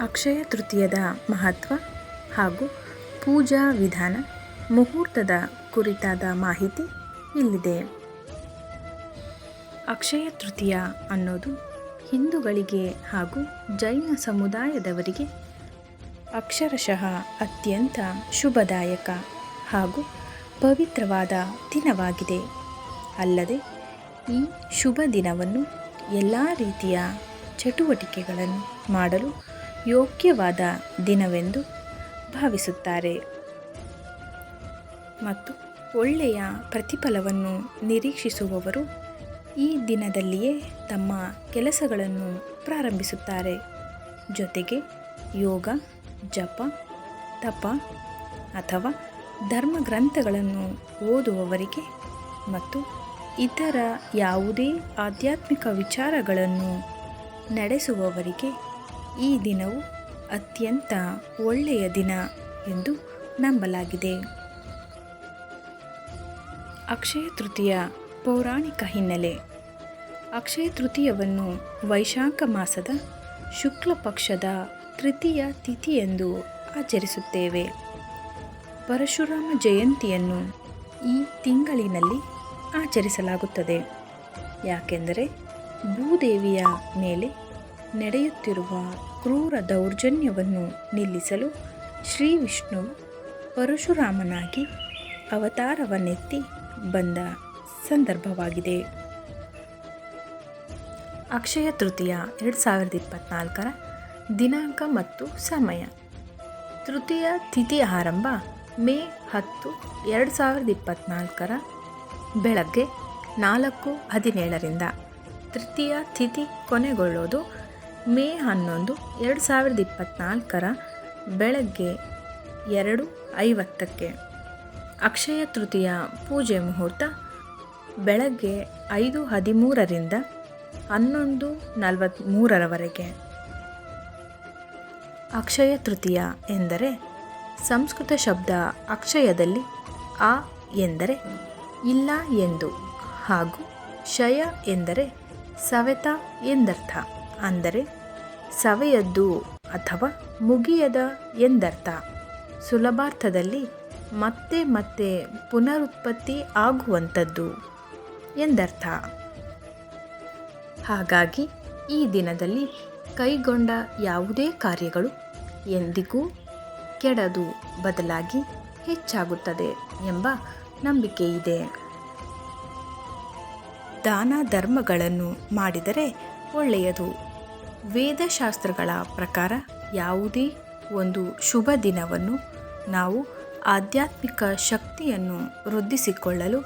ಅಕ್ಷಯ ತೃತೀಯದ ಮಹತ್ವ ಹಾಗೂ ಪೂಜಾ ವಿಧಾನ ಮುಹೂರ್ತದ ಕುರಿತಾದ ಮಾಹಿತಿ ಇಲ್ಲಿದೆ. ಅಕ್ಷಯ ತೃತೀಯ ಅನ್ನೋದು ಹಿಂದೂಗಳಿಗೆ ಹಾಗೂ ಜೈನ ಸಮುದಾಯದವರಿಗೆ ಅಕ್ಷರಶಃ ಅತ್ಯಂತ ಶುಭದಾಯಕ ಹಾಗೂ ಪವಿತ್ರವಾದ ದಿನವಾಗಿದೆ. ಅಲ್ಲದೆ ಈ ಶುಭ ದಿನವನ್ನು ಎಲ್ಲ ರೀತಿಯ ಚಟುವಟಿಕೆಗಳನ್ನು ಮಾಡಲು ಯೋಗ್ಯವಾದ ದಿನವೆಂದು ಭಾವಿಸುತ್ತಾರೆ. ಮತ್ತು ಒಳ್ಳೆಯ ಪ್ರತಿಫಲವನ್ನು ನಿರೀಕ್ಷಿಸುವವರು ಈ ದಿನದಲ್ಲಿಯೇ ತಮ್ಮ ಕೆಲಸಗಳನ್ನು ಪ್ರಾರಂಭಿಸುತ್ತಾರೆ. ಜೊತೆಗೆ ಯೋಗ, ಜಪ, ತಪ ಅಥವಾ ಧರ್ಮ ಗ್ರಂಥಗಳನ್ನು ಓದುವವರಿಗೆ ಮತ್ತು ಇತರ ಯಾವುದೇ ಆಧ್ಯಾತ್ಮಿಕ ವಿಚಾರಗಳನ್ನು ನಡೆಸುವವರಿಗೆ ಈ ದಿನವು ಅತ್ಯಂತ ಒಳ್ಳೆಯ ದಿನ ಎಂದು ನಂಬಲಾಗಿದೆ. ಅಕ್ಷಯ ತೃತೀಯ ಪೌರಾಣಿಕ ಹಿನ್ನೆಲೆ. ಅಕ್ಷಯ ತೃತೀಯವನ್ನು ವೈಶಾಖ ಮಾಸದ ಶುಕ್ಲ ಪಕ್ಷದ ತೃತೀಯ ತಿಥಿಯೆಂದು ಆಚರಿಸುತ್ತೇವೆ. ಪರಶುರಾಮ ಜಯಂತಿಯನ್ನು ಈ ತಿಂಗಳಿನಲ್ಲಿ ಆಚರಿಸಲಾಗುತ್ತದೆ. ಯಾಕೆಂದರೆ ಭೂದೇವಿಯ ಮೇಲೆ ನಡೆಯುತ್ತಿರುವ ಕ್ರೂರ ದೌರ್ಜನ್ಯವನ್ನು ನಿಲ್ಲಿಸಲು ಶ್ರೀ ವಿಷ್ಣು ಪರಶುರಾಮನಾಗಿ ಅವತಾರವನ್ನೆತ್ತಿ ಬಂದ ಸಂದರ್ಭವಾಗಿದೆ. ಅಕ್ಷಯ ತೃತೀಯ ಎರಡು ಸಾವಿರದ ಇಪ್ಪತ್ನಾಲ್ಕರ ದಿನಾಂಕ ಮತ್ತು ಸಮಯ. ತೃತೀಯ ತಿಥಿ ಆರಂಭ ಮೇ ಹತ್ತು ಎರಡು ಸಾವಿರದ ಇಪ್ಪತ್ತ್ನಾಲ್ಕರ ಬೆಳಗ್ಗೆ ನಾಲ್ಕು ಹದಿನೇಳರಿಂದ. ತೃತೀಯ ತಿಥಿ ಕೊನೆಗೊಳ್ಳೋದು ಮೇ ಹನ್ನೊಂದು, ಎರಡು ಸಾವಿರದ ಇಪ್ಪತ್ತ್ನಾಲ್ಕರ ಬೆಳಗ್ಗೆ ಎರಡು ಐವತ್ತಕ್ಕೆ ಅಕ್ಷಯ ತೃತೀಯ ಪೂಜೆ ಮುಹೂರ್ತ ಬೆಳಗ್ಗೆ ಐದು ಹದಿಮೂರರಿಂದ ಹನ್ನೊಂದು ನಲವತ್ತ್ಮೂರರವರೆಗೆ ಅಕ್ಷಯ ತೃತೀಯ ಎಂದರೆ ಸಂಸ್ಕೃತ ಶಬ್ದ ಅಕ್ಷಯದಲ್ಲಿ ಆ ಎಂದರೆ ಇಲ್ಲ ಎಂದು ಹಾಗೂ ಶಯ ಎಂದರೆ ಸವೆತ ಎಂದರ್ಥ. ಅಂದರೆ ಸವೆಯದ್ದು ಅಥವಾ ಮುಗಿಯದ ಎಂದರ್ಥ. ಸುಲಭಾರ್ಥದಲ್ಲಿ ಮತ್ತೆ ಮತ್ತೆ ಪುನರುತ್ಪತ್ತಿ ಆಗುವಂಥದ್ದು ಎಂದರ್ಥ. ಹಾಗಾಗಿ ಈ ದಿನದಲ್ಲಿ ಕೈಗೊಂಡ ಯಾವುದೇ ಕಾರ್ಯಗಳು ಎಂದಿಗೂ ಕೆಡದು ಬದಲಾಗಿ ಹೆಚ್ಚಾಗುತ್ತದೆ ಎಂಬ ನಂಬಿಕೆ ಇದೆ. ದಾನ ಧರ್ಮಗಳನ್ನು ಮಾಡಿದರೆ ಒಳ್ಳೆಯದು. ವೇದಶಾಸ್ತ್ರಗಳ ಪ್ರಕಾರ ಯಾವುದೇ ಒಂದು ಶುಭ ದಿನವನ್ನು ನಾವು ಆಧ್ಯಾತ್ಮಿಕ ಶಕ್ತಿಯನ್ನು ವೃದ್ಧಿಸಿಕೊಳ್ಳಲು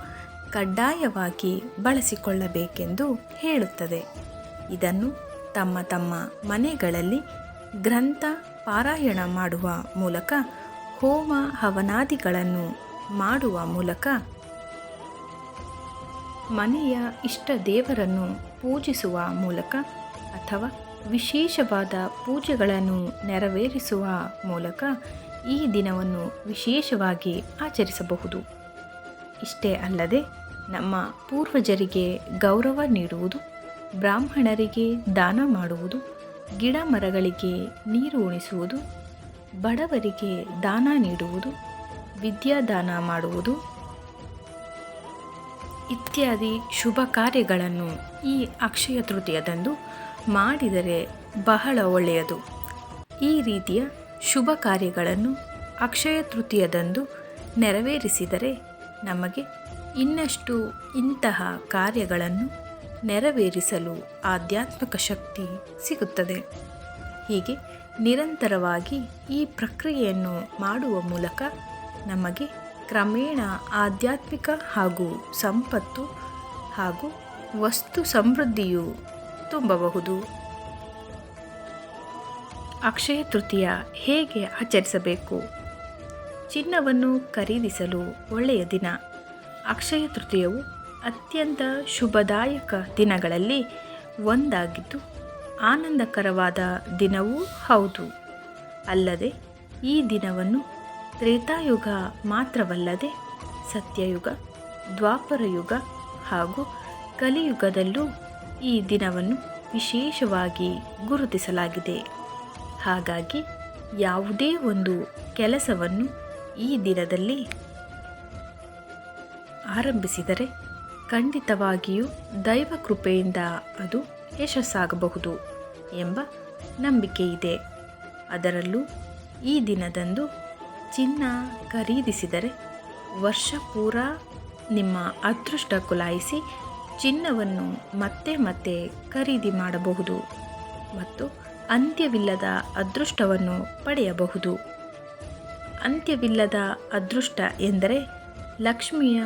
ಕಡ್ಡಾಯವಾಗಿ ಬಳಸಿಕೊಳ್ಳಬೇಕೆಂದು ಹೇಳುತ್ತದೆ. ಇದನ್ನು ತಮ್ಮ ತಮ್ಮ ಮನೆಗಳಲ್ಲಿ ಗ್ರಂಥ ಪಾರಾಯಣ ಮಾಡುವ ಮೂಲಕ, ಹೋಮ ಹವನಾದಿಗಳನ್ನು ಮಾಡುವ ಮೂಲಕ ಮನೆಯ ಇಷ್ಟ ದೇವರನ್ನು ಪೂಜಿಸುವ ಮೂಲಕ ಅಥವಾ ವಿಶೇಷವಾದ ಪೂಜೆಗಳನ್ನು ನೆರವೇರಿಸುವ ಮೂಲಕ ಈ ದಿನವನ್ನು ವಿಶೇಷವಾಗಿ ಆಚರಿಸಬಹುದು. ಇಷ್ಟೇ ಅಲ್ಲದೆ ನಮ್ಮ ಪೂರ್ವಜರಿಗೆ ಗೌರವ ನೀಡುವುದು, ಬ್ರಾಹ್ಮಣರಿಗೆ ದಾನ ಮಾಡುವುದು, ಗಿಡ ಮರಗಳಿಗೆ ನೀರು ಉಣಿಸುವುದು, ಬಡವರಿಗೆ ದಾನ ನೀಡುವುದು, ವಿದ್ಯಾದಾನ ಮಾಡುವುದು ಇತ್ಯಾದಿ ಶುಭ ಕಾರ್ಯಗಳನ್ನು ಈ ಅಕ್ಷಯ ತೃತೀಯದಂದು ಮಾಡಿದರೆ ಬಹಳ ಒಳ್ಳೆಯದು. ಈ ರೀತಿಯ ಶುಭ ಕಾರ್ಯಗಳನ್ನು ಅಕ್ಷಯ ತೃತೀಯದಂದು ನೆರವೇರಿಸಿದರೆ ನಮಗೆ ಇನ್ನಷ್ಟು ಇಂತಹ ಕಾರ್ಯಗಳನ್ನು ನೆರವೇರಿಸಲು ಆಧ್ಯಾತ್ಮಿಕ ಶಕ್ತಿ ಸಿಗುತ್ತದೆ. ಹೀಗೆ ನಿರಂತರವಾಗಿ ಈ ಪ್ರಕ್ರಿಯೆಯನ್ನು ಮಾಡುವ ಮೂಲಕ ನಮಗೆ ಕ್ರಮೇಣ ಆಧ್ಯಾತ್ಮಿಕ ಹಾಗೂ ಸಂಪತ್ತು ಹಾಗೂ ವಸ್ತು ಸಮೃದ್ಧಿಯು ತುಂಬಬಹುದು. ಅಕ್ಷಯ ತೃತೀಯ ಹೇಗೆ ಆಚರಿಸಬೇಕು? ಚಿನ್ನವನ್ನು ಖರೀದಿಸಲು ಒಳ್ಳೆಯ ದಿನ. ಅಕ್ಷಯ ತೃತೀಯವು ಅತ್ಯಂತ ಶುಭದಾಯಕ ದಿನಗಳಲ್ಲಿ ಒಂದಾಗಿದ್ದು, ಆನಂದಕರವಾದ ದಿನವೂ ಹೌದು. ಅಲ್ಲದೆ, ಈ ದಿನವನ್ನು ತ್ರೇತಾಯುಗ ಮಾತ್ರವಲ್ಲದೆ ಸತ್ಯಯುಗ, ದ್ವಾಪರಯುಗ ಹಾಗೂ ಕಲಿಯುಗದಲ್ಲೂ ಈ ದಿನವನ್ನು ವಿಶೇಷವಾಗಿ ಗುರುತಿಸಲಾಗಿದೆ. ಹಾಗಾಗಿ ಯಾವುದೇ ಒಂದು ಕೆಲಸವನ್ನು ಈ ದಿನದಲ್ಲಿ ಆರಂಭಿಸಿದರೆ ಖಂಡಿತವಾಗಿಯೂ ದೈವ ಕೃಪೆಯಿಂದ ಅದು ಯಶಸ್ಸಾಗಬಹುದು ಎಂಬ ನಂಬಿಕೆ ಇದೆ. ಅದರಲ್ಲೂ ಈ ದಿನದಂದು ಚಿನ್ನ ಖರೀದಿಸಿದರೆ ವರ್ಷ ಪೂರ ನಿಮ್ಮ ಅದೃಷ್ಟ ಕುಲಾಯಿಸಿ ಚಿನ್ನವನ್ನು ಮತ್ತೆ ಮತ್ತೆ ಖರೀದಿ ಮಾಡಬಹುದು ಮತ್ತು ಅಂತ್ಯವಿಲ್ಲದ ಅದೃಷ್ಟವನ್ನು ಪಡೆಯಬಹುದು. ಅಂತ್ಯವಿಲ್ಲದ ಅದೃಷ್ಟ ಎಂದರೆ ಲಕ್ಷ್ಮಿಯ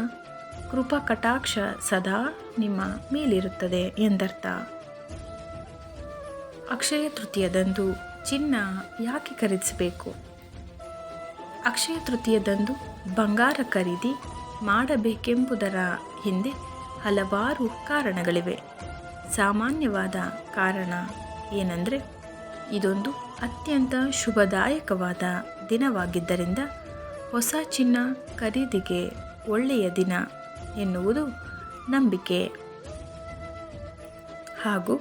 ಕೃಪಾ ಕಟಾಕ್ಷ ಸದಾ ನಿಮ್ಮ ಮೇಲಿರುತ್ತದೆ ಎಂದರ್ಥ. ಅಕ್ಷಯ ತೃತೀಯದಂದು ಚಿನ್ನ ಯಾಕೆ ಖರೀದಿಸಬೇಕು? ಅಕ್ಷಯ ತೃತೀಯದಂದು ಬಂಗಾರ ಖರೀದಿ ಮಾಡಬೇಕೆಂಬುದರ ಹಿಂದೆ ಹಲವಾರು ಕಾರಣಗಳಿವೆ. ಸಾಮಾನ್ಯವಾದ ಕಾರಣ ಏನಂದರೆ, ಇದೊಂದು ಅತ್ಯಂತ ಶುಭದಾಯಕವಾದ ದಿನವಾಗಿದ್ದರಿಂದ ಹೊಸ ಚಿನ್ನ ಖರೀದಿಗೆ ಒಳ್ಳೆಯ ದಿನ ಎನ್ನುವುದು ನಂಬಿಕೆ. ಹಾಗೂ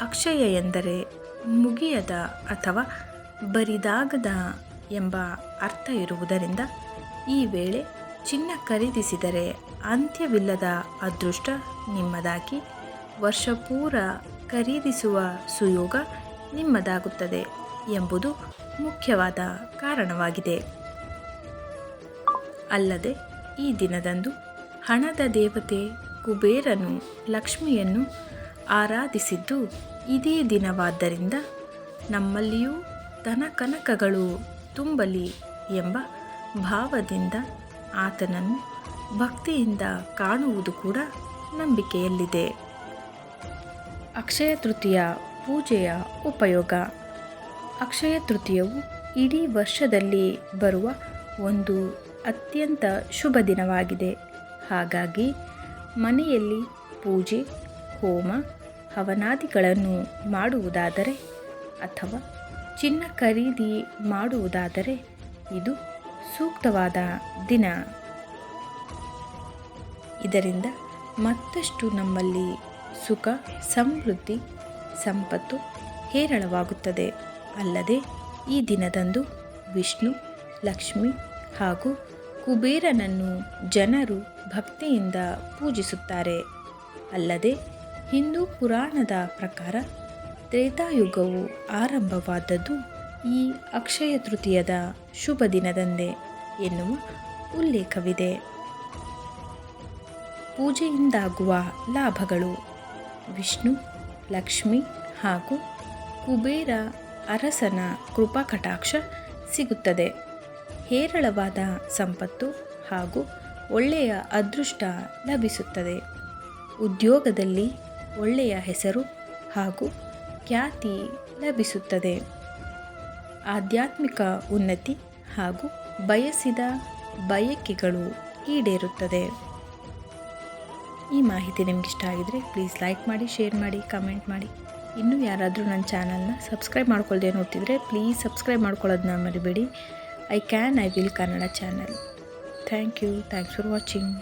ಅಕ್ಷಯ ಎಂದರೆ ಮುಗಿಯದ ಅಥವಾ ಬರಿದಾಗದ ಎಂಬ ಅರ್ಥ ಇರುವುದರಿಂದ ಈ ವೇಳೆ ಚಿನ್ನ ಖರೀದಿಸಿದರೆ ಅಂತ್ಯವಿಲ್ಲದ ಅದೃಷ್ಟ ನಿಮ್ಮದಾಗಿ. ವರ್ಷಪೂರ ಖರೀದಿಸುವ ಸುಯೋಗ ನಿಮ್ಮದಾಗುತ್ತದೆ ಎಂಬುದು ಮುಖ್ಯವಾದ ಕಾರಣವಾಗಿದೆ. ಅಲ್ಲದೆ, ಈ ದಿನದಂದು ಹಣದ ದೇವತೆ ಕುಬೇರನು ಲಕ್ಷ್ಮಿಯನ್ನು ಆರಾಧಿಸಿದ್ದು ಇದೇ ದಿನವಾದ್ದರಿಂದ ನಮ್ಮಲ್ಲಿಯೂ ಧನ ಕನಕಗಳು ತುಂಬಲಿ ಎಂಬ ಭಾವದಿಂದ ಆತನನ್ನು ಭಕ್ತಿಯಿಂದ ಕಾಣುವುದು ಕೂಡ ನಂಬಿಕೆಯಲ್ಲಿದೆ. ಅಕ್ಷಯ ತೃತೀಯ ಪೂಜೆಯ ಉಪಯೋಗ. ಅಕ್ಷಯ ತೃತೀಯವು ಇಡೀ ವರ್ಷದಲ್ಲಿ ಬರುವ ಒಂದು ಅತ್ಯಂತ ಶುಭ ದಿನವಾಗಿದೆ. ಹಾಗಾಗಿ ಮನೆಯಲ್ಲಿ ಪೂಜೆ, ಹೋಮ, ಹವನಾದಿಗಳನ್ನು ಮಾಡುವುದಾದರೆ ಅಥವಾ ಚಿನ್ನ ಖರೀದಿ ಮಾಡುವುದಾದರೆ ಇದು ಸೂಕ್ತವಾದ ದಿನ. ಇದರಿಂದ ಮತ್ತಷ್ಟು ನಮ್ಮಲ್ಲಿ ಸುಖ, ಸಮೃದ್ಧಿ, ಸಂಪತ್ತು ಹೇರಳವಾಗುತ್ತದೆ. ಅಲ್ಲದೆ ಈ ದಿನದಂದು ವಿಷ್ಣು, ಲಕ್ಷ್ಮಿ ಹಾಗೂ ಕುಬೇರನನ್ನು ಜನರು ಭಕ್ತಿಯಿಂದ ಪೂಜಿಸುತ್ತಾರೆ. ಅಲ್ಲದೆ ಹಿಂದೂ ಪುರಾಣದ ಪ್ರಕಾರ ತ್ರೇತಾಯುಗವು ಆರಂಭವಾದದ್ದು ಈ ಅಕ್ಷಯ ತೃತೀಯದ ಶುಭ ದಿನದಂದೇ ಎನ್ನುವ ಉಲ್ಲೇಖವಿದೆ. ಪೂಜೆಯಿಂದಾಗುವ ಲಾಭಗಳು. ವಿಷ್ಣು, ಲಕ್ಷ್ಮಿ ಹಾಗೂ ಕುಬೇರ ಅರಸನ ಕೃಪಾ ಕಟಾಕ್ಷ ಸಿಗುತ್ತದೆ. ಹೇರಳವಾದ ಸಂಪತ್ತು ಹಾಗೂ ಒಳ್ಳೆಯ ಅದೃಷ್ಟ ಲಭಿಸುತ್ತದೆ. ಉದ್ಯೋಗದಲ್ಲಿ ಒಳ್ಳೆಯ ಹೆಸರು ಹಾಗೂ ಖ್ಯಾತಿ ಲಭಿಸುತ್ತದೆ. ಆಧ್ಯಾತ್ಮಿಕ ಉನ್ನತಿ ಹಾಗೂ ಬಯಸಿದ ಬಯಕೆಗಳು ಈಡೇರುತ್ತದೆ. ಈ ಮಾಹಿತಿ ನಿಮ್ಗೆ ಇಷ್ಟ ಆಗಿದರೆ ಪ್ಲೀಸ್ ಲೈಕ್ ಮಾಡಿ ಶೇರ್ ಮಾಡಿ ಕಮೆಂಟ್ ಮಾಡಿ. ಇನ್ನೂ ಯಾರಾದರೂ ನನ್ನ ಚಾನಲ್ನ ಸಬ್ಸ್ಕ್ರೈಬ್ ಮಾಡ್ಕೊಳ್ದೆ ನೋಡ್ತಿದ್ರೆ ಪ್ಲೀಸ್ ಸಬ್ಸ್ಕ್ರೈಬ್ ಮಾಡ್ಕೊಳ್ಳೋದನ್ನ ಮರಿಬೇಡಿ. I can I will Kannada channel thank you thanks for watching